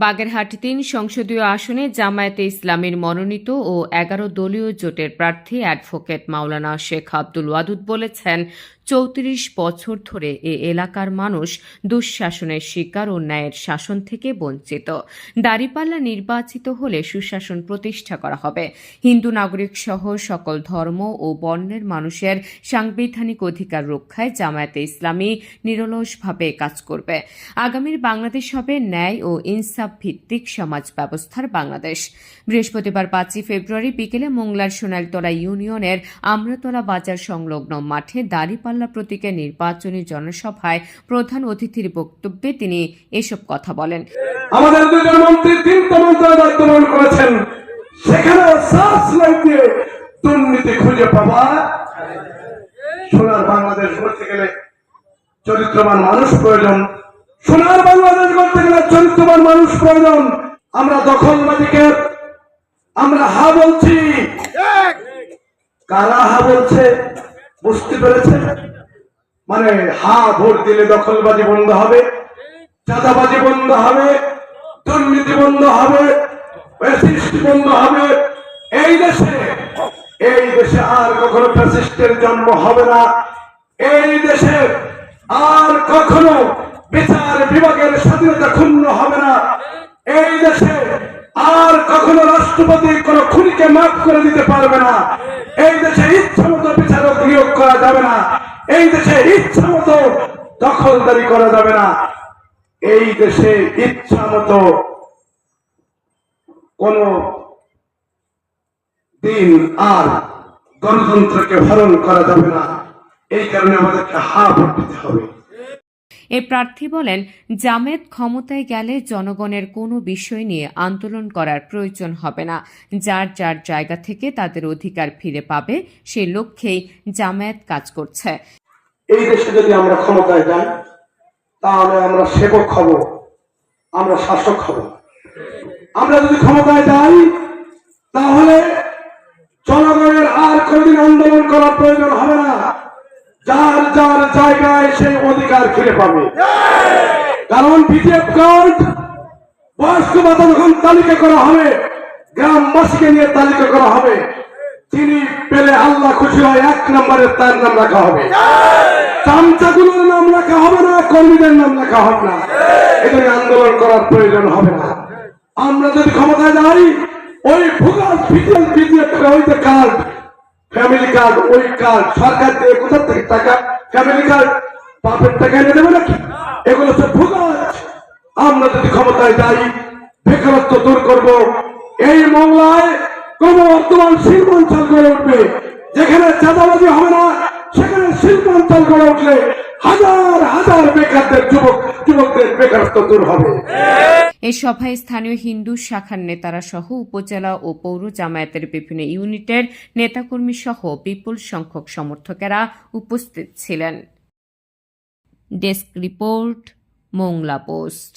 বাগেরহাট তিন সংসদীয় আসনে জামায়াতে ইসলামীর মনোনীত ও এগারো দলীয় জোটের প্রার্থী অ্যাডভোকেট মাওলানা শেখ আব্দুল ওয়াদুদ বলেছেন চৌত্রিশ বছর ধরে এ এলাকার মানুষ দুঃশাসনের শিকার ও ন্যায়ের শাসন থেকে বঞ্চিত। দাঁড়িপাল্লা নির্বাচিত হলে সুশাসন প্রতিষ্ঠা করা হবে। হিন্দু নাগরিক সহ সকল ধর্ম ও বর্ণের মানুষের সাংবিধানিক অধিকার রক্ষায় জামায়াতে ইসলামী নিরলসভাবে কাজ করবে। আগামীর বাংলাদেশ হবে ন্যায় ও ইনসাফ ভিত্তিক সমাজ ব্যবস্থার বাংলাদেশ। বৃহস্পতিবার পাঁচই ফেব্রুয়ারি বিকেলে মোংলার সোনালতলা ইউনিয়নের আমরাতলা বাজার সংলগ্ন মাঠে দাঁড়িপাল্লা প্রতীকের নির্বাচনী জনসভায় প্রধান অতিথির বক্তব্যে তিনি এসব কথা বলেন। আমাদের দুজন মন্ত্রী তিনটা মন্ত্রণালয় দায়িত্ব পালন করেছেন। সেখানে সার্চ লাইট দিয়ে দুর্নীতি খুঁজে পাওয়া সোনার বাংলাদেশ করতে গেলে চরিত্রবান মানুষ প্রয়োজন সোনার বাংলাদেশ করতে গেলে চরিত্রবান মানুষ প্রয়োজন। আমরা দখলবাদীকে আমরা হা বলছি। কারা হা বলছে? বুঝতে পেরেছে মানে হা ভোট দিলে দখলবাজি বন্ধ হবে, চাঁদাবাজি বন্ধ হবে, দুর্নীতি বন্ধ হবে বন্ধ হবে। এই দেশে এই দেশে আর কখনো ফ্যাসিস্টের জন্ম হবে না। এই দেশে আর কখনো বিচার বিভাগের স্বাধীনতা ক্ষুণ্ণ হবে না। এই দেশে আর কখনো রাষ্ট্রপতি কোন খুনিকে মাফ করে দিতে পারবে না। এই দেশে ইচ্ছা মতো বিচারক নিয়োগ করা যাবে না। এই দেশে ইচ্ছা মতো দখলদারি করা যাবে না। এই দেশে ইচ্ছা মতো কোন দিন আর গণতন্ত্রকে হরণ করা যাবে না। এই কারণে আমাদেরকে হা ভোট দিতে হবে। এ প্রার্থী বলেন, জামেদ ক্ষমতায় গেলে জনগণের কোনো বিষয় নিয়ে আন্দোলন করার প্রয়োজন হবে না। যার যার জায়গা থেকে তাদের অধিকার ফিরে পাবে, সে লক্ষ্যেই জামায়াত কাজ করছে। এই দেশে যদি আমরা ক্ষমতায় যাই, তাহলে আমরা সেবক হব, আমরা শাসক হব। আমরা যদি ক্ষমতায় যাই, তাহলে জনগণের আর কোনদিন আন্দোলন করার প্রয়োজন হবে না। যার যার জায়গায় সেই অধিকার ফিরে পাবে। কারণ বিজেপি কার্ড বয়স্ক ভাতা যখন তালিকা করা হবে, গ্রামবাসীকে নিয়ে তালিকা করা হবে, তিনি পেলে আল্লাহ খুশি হয়, এক নম্বরে তার নাম রাখা হবে। চামচাগুলোর নাম রাখা হবে না, কর্মীদের নাম রাখা হবে না। এখানে আন্দোলন করার প্রয়োজন হবে না। আমরা যদি ক্ষমতায় যাই ওই ভূগোল ওই যে কার্ড, ফ্যামিলি কার্ড, ওই কার্ড, সরকার দিয়ে কোথা থেকে টাকা, ফ্যামিলি কার্ড, বাপের টাকা এনে দেবে নাকি? এগুলো হচ্ছে ভূগোল আমরা যদি ক্ষমতায় যাই, বেকারত্ব দূর করব। এই মংলায় ক্রমবর্ধমান শিল্পাঞ্চল গড়ে উঠবে, যেখানে চাঁদাবাজি হবে না। সেখানে শিল্পাঞ্চল গড়ে উঠলে হাজার হাজার বেকারদের, যুবক, যুবকদের বেকারত্ব দূর হবে। এ সভায় স্থানীয় হিন্দু শাখার নেতারা সহ উপজেলা ও পৌর জামায়াতের বিভিন্ন ইউনিটের নেতাকর্মী সহ বিপুল সংখ্যক সমর্থকেরা উপস্থিত ছিলেন। Desk report, Mongla post.